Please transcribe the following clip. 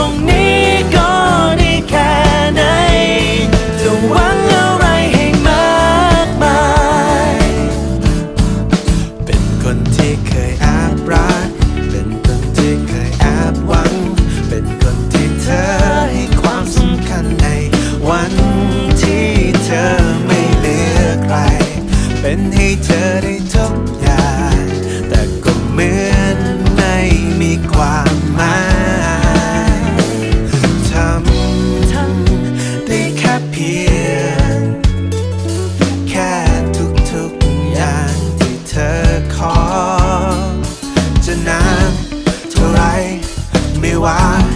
รงนี้ก็ได้แค่ไหนจะหวังอะไรให้มากมาย เป็นคนที่เคยแอบรัก เป็นคนที่เคยแอบหวัง เป็นคนที่เธอให้ความสำคัญในวันที่เธอไม่เหลือใคร เป็นให้เธอได้ทุกอย่าง eu acho